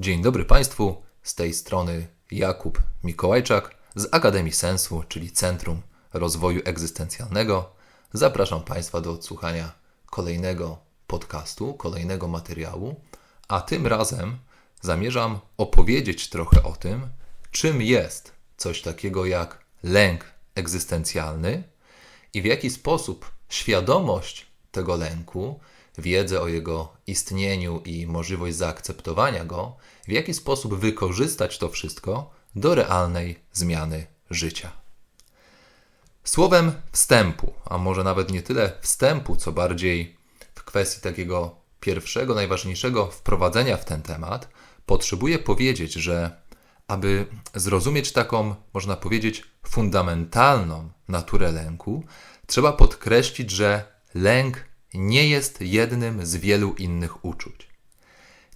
Dzień dobry Państwu, z tej strony Jakub Mikołajczak z Akademii Sensu, czyli Centrum Rozwoju Egzystencjalnego. Zapraszam Państwa do odsłuchania kolejnego podcastu, kolejnego materiału, a tym razem zamierzam opowiedzieć trochę o tym, czym jest coś takiego jak lęk egzystencjalny i w jaki sposób świadomość tego lęku wiedzę o jego istnieniu i możliwość zaakceptowania go, w jaki sposób wykorzystać to wszystko do realnej zmiany życia. Słowem wstępu, a może nawet nie tyle wstępu, co bardziej w kwestii takiego pierwszego, najważniejszego wprowadzenia w ten temat, potrzebuję powiedzieć, że aby zrozumieć taką, można powiedzieć, fundamentalną naturę lęku, trzeba podkreślić, że lęk nie jest jednym z wielu innych uczuć.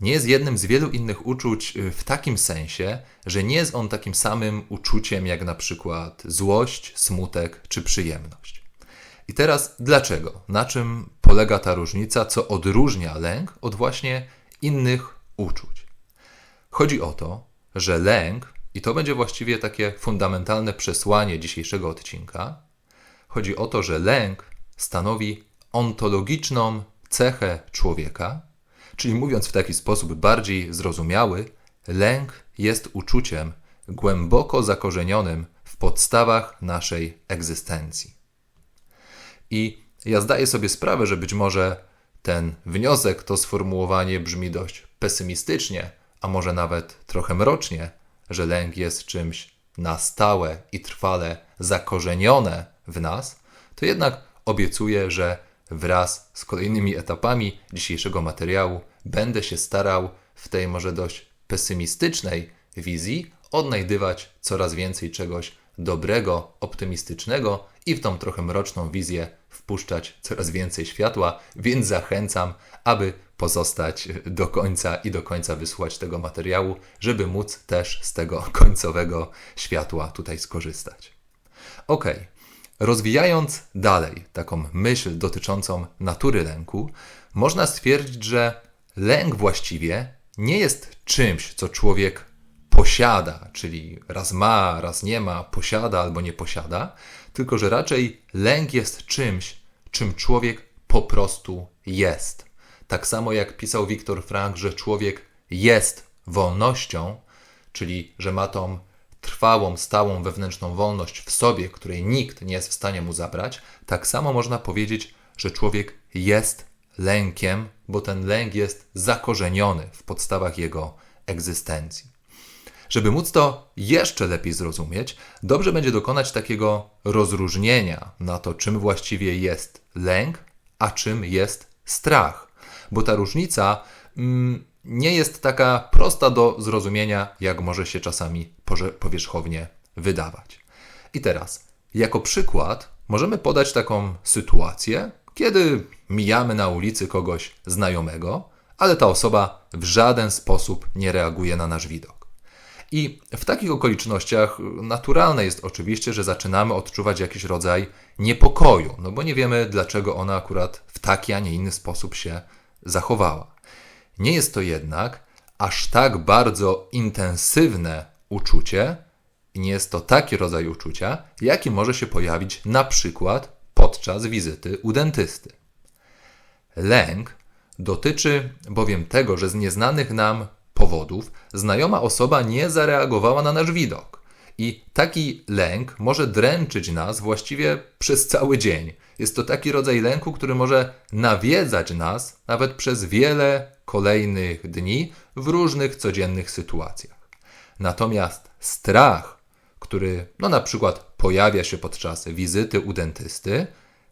Nie jest jednym z wielu innych uczuć y, w takim sensie, że nie jest on takim samym uczuciem jak na przykład złość, smutek czy przyjemność. I teraz dlaczego? Na czym polega ta różnica, co odróżnia lęk od właśnie innych uczuć? Chodzi o to, że lęk, i to będzie właściwie takie fundamentalne przesłanie dzisiejszego odcinka, chodzi o to, że lęk stanowi ontologiczną cechę człowieka, czyli mówiąc w taki sposób bardziej zrozumiały, lęk jest uczuciem głęboko zakorzenionym w podstawach naszej egzystencji. I ja zdaję sobie sprawę, że być może ten wniosek, to sformułowanie brzmi dość pesymistycznie, a może nawet trochę mrocznie, że lęk jest czymś na stałe i trwale zakorzenione w nas, to jednak obiecuję, że wraz z kolejnymi etapami dzisiejszego materiału będę się starał w tej może dość pesymistycznej wizji odnajdywać coraz więcej czegoś dobrego, optymistycznego i w tą trochę mroczną wizję wpuszczać coraz więcej światła, więc zachęcam, aby pozostać do końca i do końca wysłuchać tego materiału, żeby móc też z tego końcowego światła tutaj skorzystać. Ok, rozwijając dalej taką myśl dotyczącą natury lęku, można stwierdzić, że lęk właściwie nie jest czymś, co człowiek posiada, czyli raz ma, raz nie ma, posiada albo nie posiada, tylko że raczej lęk jest czymś, czym człowiek po prostu jest. Tak samo jak pisał Viktor Frank, że człowiek jest wolnością, czyli że ma tą trwałą, stałą wewnętrzną wolność w sobie, której nikt nie jest w stanie mu zabrać, tak samo można powiedzieć, że człowiek jest lękiem, bo ten lęk jest zakorzeniony w podstawach jego egzystencji. Żeby móc to jeszcze lepiej zrozumieć, dobrze będzie dokonać takiego rozróżnienia na to, czym właściwie jest lęk, a czym jest strach. Bo ta różnica mm, nie jest taka prosta do zrozumienia, jak może się czasami powierzchownie wydawać. I teraz, jako przykład, możemy podać taką sytuację, kiedy mijamy na ulicy kogoś znajomego, ale ta osoba w żaden sposób nie reaguje na nasz widok. I w takich okolicznościach naturalne jest oczywiście, że zaczynamy odczuwać jakiś rodzaj niepokoju, no bo nie wiemy, dlaczego ona akurat w taki, a nie inny sposób się zachowała. Nie jest to jednak aż tak bardzo intensywne uczucie, i nie jest to taki rodzaj uczucia, jaki może się pojawić na przykład podczas wizyty u dentysty. Lęk dotyczy bowiem tego, że z nieznanych nam powodów znajoma osoba nie zareagowała na nasz widok. I taki lęk może dręczyć nas właściwie przez cały dzień. Jest to taki rodzaj lęku, który może nawiedzać nas nawet przez wiele kolejnych dni w różnych codziennych sytuacjach. Natomiast strach, który no na przykład pojawia się podczas wizyty u dentysty,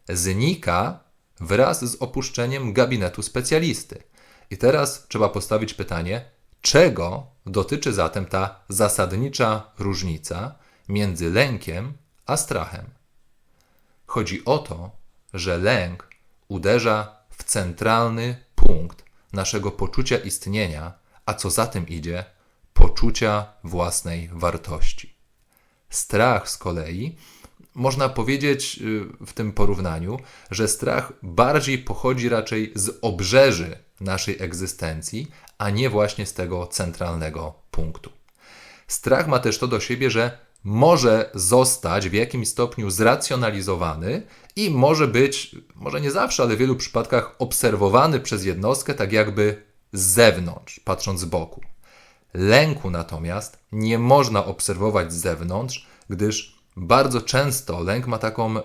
znika wraz z opuszczeniem gabinetu specjalisty. I teraz trzeba postawić pytanie, czego dotyczy zatem ta zasadnicza różnica między lękiem a strachem. Chodzi o to, że lęk uderza w centralny punkt naszego poczucia istnienia, a co za tym idzie, poczucia własnej wartości. Strach z kolei można powiedzieć y, w tym porównaniu, że strach bardziej pochodzi raczej z obrzeży naszej egzystencji, a nie właśnie z tego centralnego punktu. Strach ma też to do siebie, że może zostać w jakimś stopniu zracjonalizowany i może być, może nie zawsze, ale w wielu przypadkach obserwowany przez jednostkę tak jakby z zewnątrz, patrząc z boku. Lęku natomiast nie można obserwować z zewnątrz, gdyż bardzo często lęk ma taką, y,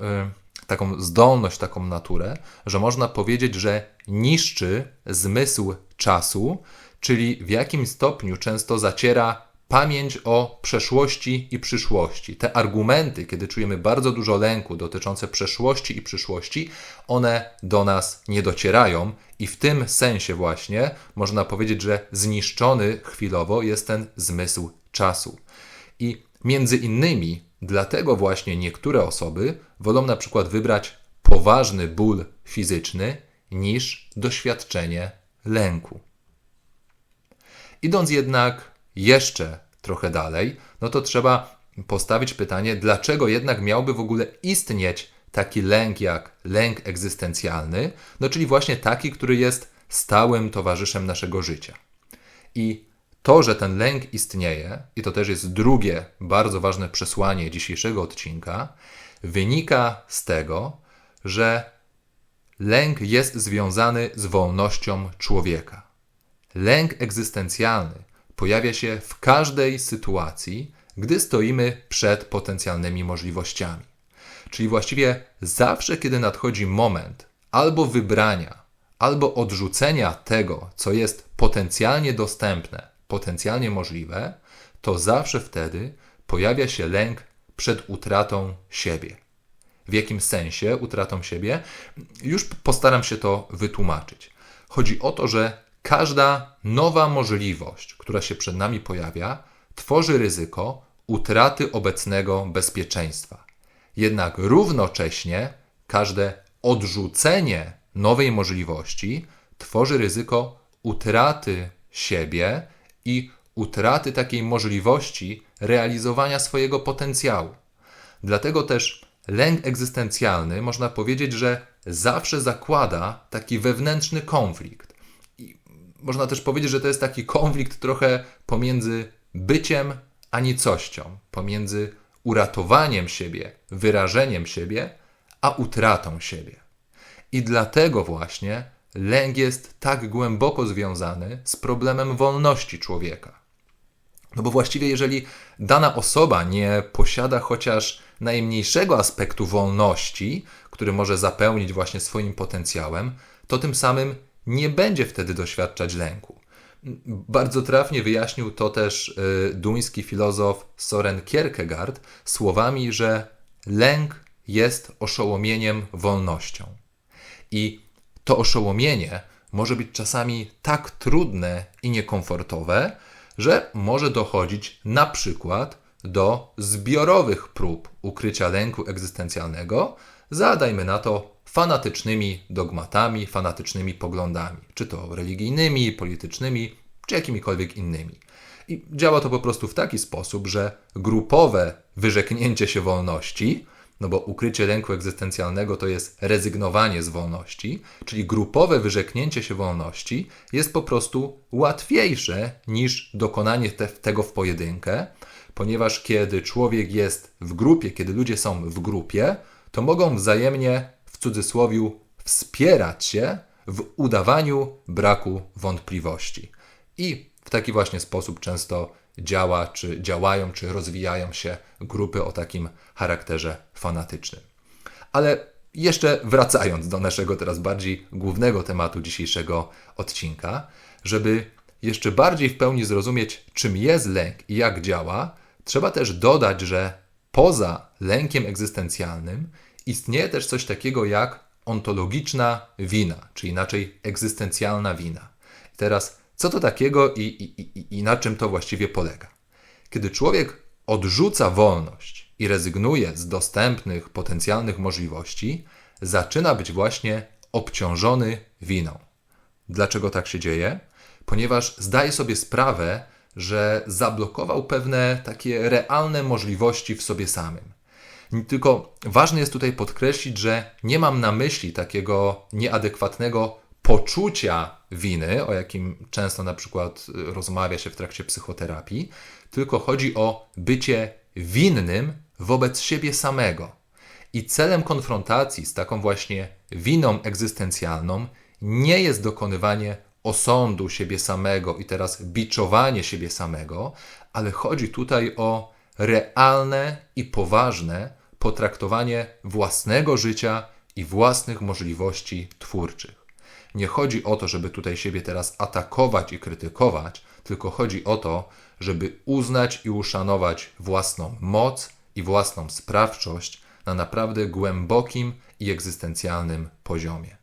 taką zdolność, taką naturę, że można powiedzieć, że niszczy zmysł czasu, czyli w jakimś stopniu często zaciera pamięć o przeszłości i przyszłości. Te argumenty, kiedy czujemy bardzo dużo lęku dotyczące przeszłości i przyszłości, one do nas nie docierają i w tym sensie właśnie można powiedzieć, że zniszczony chwilowo jest ten zmysł czasu. I między innymi dlatego właśnie niektóre osoby wolą na przykład wybrać poważny ból fizyczny niż doświadczenie lęku. Idąc jednak jeszcze trochę dalej, no to trzeba postawić pytanie, dlaczego jednak miałby w ogóle istnieć taki lęk jak lęk egzystencjalny, no czyli właśnie taki, który jest stałym towarzyszem naszego życia. I to, że ten lęk istnieje, i to też jest drugie bardzo ważne przesłanie dzisiejszego odcinka, wynika z tego, że lęk jest związany z wolnością człowieka. Lęk egzystencjalny pojawia się w każdej sytuacji, gdy stoimy przed potencjalnymi możliwościami. Czyli właściwie zawsze, kiedy nadchodzi moment albo wybrania, albo odrzucenia tego, co jest potencjalnie dostępne, potencjalnie możliwe, to zawsze wtedy pojawia się lęk przed utratą siebie. W jakim sensie utratą siebie? Już postaram się to wytłumaczyć. Chodzi o to, że każda nowa możliwość, która się przed nami pojawia, tworzy ryzyko utraty obecnego bezpieczeństwa. Jednak równocześnie każde odrzucenie nowej możliwości tworzy ryzyko utraty siebie i utraty takiej możliwości realizowania swojego potencjału. Dlatego też lęk egzystencjalny można powiedzieć, że zawsze zakłada taki wewnętrzny konflikt. Można też powiedzieć, że to jest taki konflikt trochę pomiędzy byciem a nicością, pomiędzy uratowaniem siebie, wyrażeniem siebie, a utratą siebie. I dlatego właśnie lęk jest tak głęboko związany z problemem wolności człowieka. No bo właściwie, jeżeli dana osoba nie posiada chociaż najmniejszego aspektu wolności, który może zapełnić właśnie swoim potencjałem, to tym samym nie będzie wtedy doświadczać lęku. Bardzo trafnie wyjaśnił to też y, duński filozof Soren Kierkegaard słowami, że lęk jest oszołomieniem wolnością. I to oszołomienie może być czasami tak trudne i niekomfortowe, że może dochodzić na przykład do zbiorowych prób ukrycia lęku egzystencjalnego, zadajmy na to fanatycznymi dogmatami, fanatycznymi poglądami, czy to religijnymi, politycznymi, czy jakimikolwiek innymi. I działa to po prostu w taki sposób, że grupowe wyrzeknięcie się wolności no bo ukrycie lęku egzystencjalnego to jest rezygnowanie z wolności, czyli grupowe wyrzeknięcie się wolności jest po prostu łatwiejsze niż dokonanie te, tego w pojedynkę, ponieważ kiedy człowiek jest w grupie, kiedy ludzie są w grupie, to mogą wzajemnie w cudzysłowie wspierać się w udawaniu braku wątpliwości. I w taki właśnie sposób często działa, czy działają, czy rozwijają się grupy o takim charakterze fanatycznym. Ale jeszcze wracając do naszego teraz bardziej głównego tematu dzisiejszego odcinka, żeby jeszcze bardziej w pełni zrozumieć, czym jest lęk i jak działa, trzeba też dodać, że poza lękiem egzystencjalnym istnieje też coś takiego jak ontologiczna wina, czy inaczej egzystencjalna wina. I teraz co to takiego i, i, i na czym to właściwie polega? Kiedy człowiek odrzuca wolność i rezygnuje z dostępnych potencjalnych możliwości, zaczyna być właśnie obciążony winą. Dlaczego tak się dzieje? Ponieważ zdaje sobie sprawę, że zablokował pewne takie realne możliwości w sobie samym. Tylko ważne jest tutaj podkreślić, że nie mam na myśli takiego nieadekwatnego poczucia winy, o jakim często na przykład rozmawia się w trakcie psychoterapii, tylko chodzi o bycie winnym wobec siebie samego. I celem konfrontacji z taką właśnie winą egzystencjalną nie jest dokonywanie osądu siebie samego i teraz biczowanie siebie samego, ale chodzi tutaj o realne i poważne potraktowanie własnego życia i własnych możliwości twórczych. Nie chodzi o to, żeby tutaj siebie teraz atakować i krytykować, tylko chodzi o to, żeby uznać i uszanować własną moc i własną sprawczość na naprawdę głębokim i egzystencjalnym poziomie.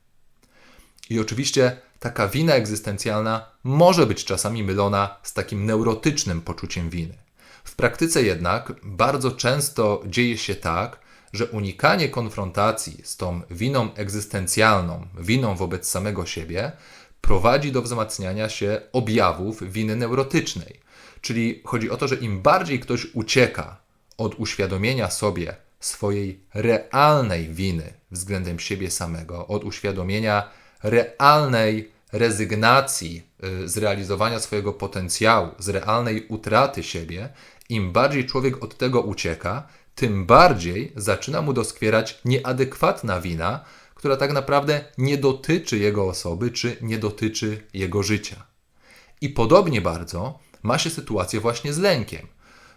I oczywiście taka wina egzystencjalna może być czasami mylona z takim neurotycznym poczuciem winy. W praktyce jednak bardzo często dzieje się tak, że unikanie konfrontacji z tą winą egzystencjalną, winą wobec samego siebie, prowadzi do wzmacniania się objawów winy neurotycznej. Czyli chodzi o to, że im bardziej ktoś ucieka od uświadomienia sobie swojej realnej winy względem siebie samego, od uświadomienia realnej rezygnacji y, z realizowania swojego potencjału, z realnej utraty siebie, im bardziej człowiek od tego ucieka, tym bardziej zaczyna mu doskwierać nieadekwatna wina, która tak naprawdę nie dotyczy jego osoby czy nie dotyczy jego życia. I podobnie bardzo ma się sytuację właśnie z lękiem.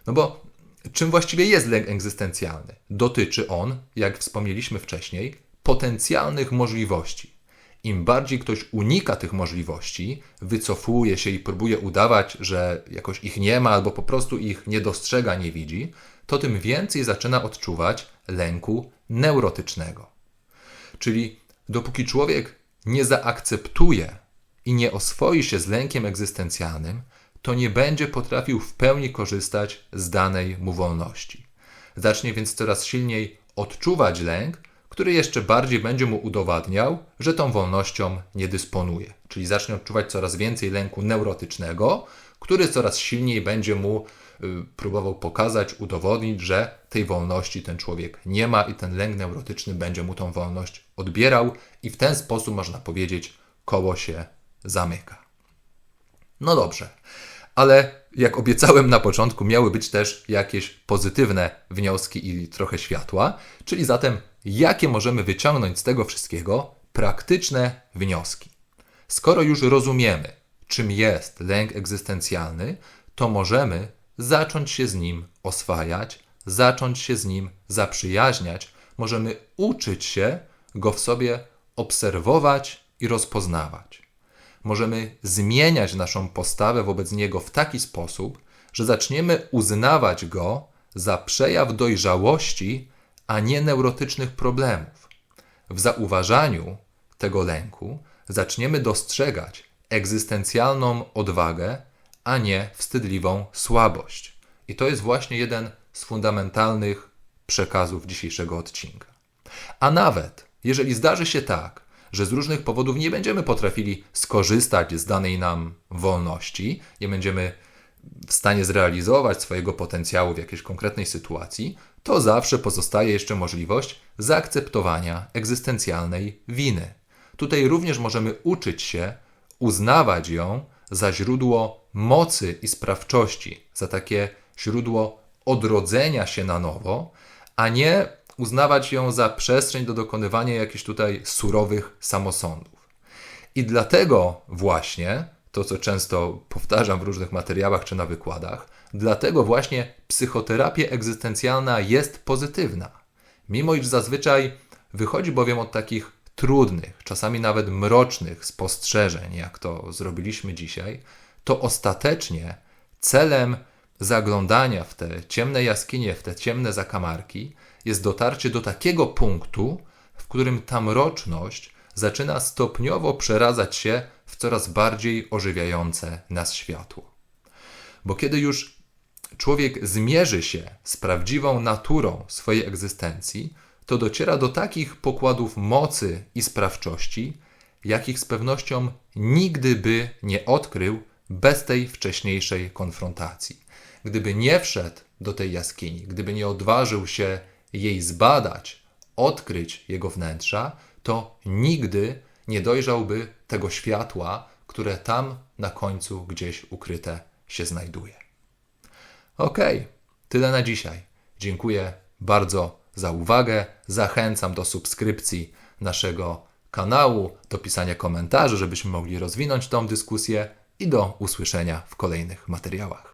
No bo czym właściwie jest lęk egzystencjalny? Dotyczy on, jak wspomnieliśmy wcześniej, potencjalnych możliwości. Im bardziej ktoś unika tych możliwości, wycofuje się i próbuje udawać, że jakoś ich nie ma albo po prostu ich nie dostrzega, nie widzi, to tym więcej zaczyna odczuwać lęku neurotycznego. Czyli dopóki człowiek nie zaakceptuje i nie oswoi się z lękiem egzystencjalnym, to nie będzie potrafił w pełni korzystać z danej mu wolności. Zacznie więc coraz silniej odczuwać lęk, który jeszcze bardziej będzie mu udowadniał, że tą wolnością nie dysponuje. Czyli zacznie odczuwać coraz więcej lęku neurotycznego, który coraz silniej będzie mu y, próbował pokazać, udowodnić, że tej wolności ten człowiek nie ma i ten lęk neurotyczny będzie mu tą wolność odbierał, i w ten sposób można powiedzieć, koło się zamyka. No dobrze, ale jak obiecałem na początku, miały być też jakieś pozytywne wnioski i trochę światła, czyli zatem jakie możemy wyciągnąć z tego wszystkiego praktyczne wnioski. Skoro już rozumiemy, czym jest lęk egzystencjalny, to możemy zacząć się z nim oswajać, zacząć się z nim zaprzyjaźniać, możemy uczyć się go w sobie obserwować i rozpoznawać. Możemy zmieniać naszą postawę wobec niego w taki sposób, że zaczniemy uznawać go za przejaw dojrzałości a nie neurotycznych problemów. W zauważaniu tego lęku zaczniemy dostrzegać egzystencjalną odwagę, a nie wstydliwą słabość. I to jest właśnie jeden z fundamentalnych przekazów dzisiejszego odcinka. A nawet jeżeli zdarzy się tak, że z różnych powodów nie będziemy potrafili skorzystać z danej nam wolności, nie będziemy w stanie zrealizować swojego potencjału w jakiejś konkretnej sytuacji, to zawsze pozostaje jeszcze możliwość zaakceptowania egzystencjalnej winy. Tutaj również możemy uczyć się uznawać ją za źródło mocy i sprawczości, za takie źródło odrodzenia się na nowo, a nie uznawać ją za przestrzeń do dokonywania jakichś tutaj surowych samosądów. I dlatego właśnie to, co często powtarzam w różnych materiałach czy na wykładach, dlatego właśnie psychoterapia egzystencjalna jest pozytywna. Mimo iż zazwyczaj wychodzi bowiem od takich trudnych, czasami nawet mrocznych spostrzeżeń, jak to zrobiliśmy dzisiaj, to ostatecznie celem zaglądania w te ciemne jaskinie, w te ciemne zakamarki jest dotarcie do takiego punktu, w którym ta mroczność zaczyna stopniowo przeradzać się w coraz bardziej ożywiające nas światło. Bo kiedy już człowiek zmierzy się z prawdziwą naturą swojej egzystencji, to dociera do takich pokładów mocy i sprawczości, jakich z pewnością nigdy by nie odkrył bez tej wcześniejszej konfrontacji. Gdyby nie wszedł do tej jaskini, gdyby nie odważył się jej zbadać, odkryć jego wnętrza, to nigdy nie dojrzałby tego światła, które tam na końcu gdzieś ukryte się znajduje. Okej, tyle na dzisiaj. Dziękuję bardzo za uwagę. Zachęcam do subskrypcji naszego kanału, do pisania komentarzy, żebyśmy mogli rozwinąć tą dyskusję i do usłyszenia w kolejnych materiałach.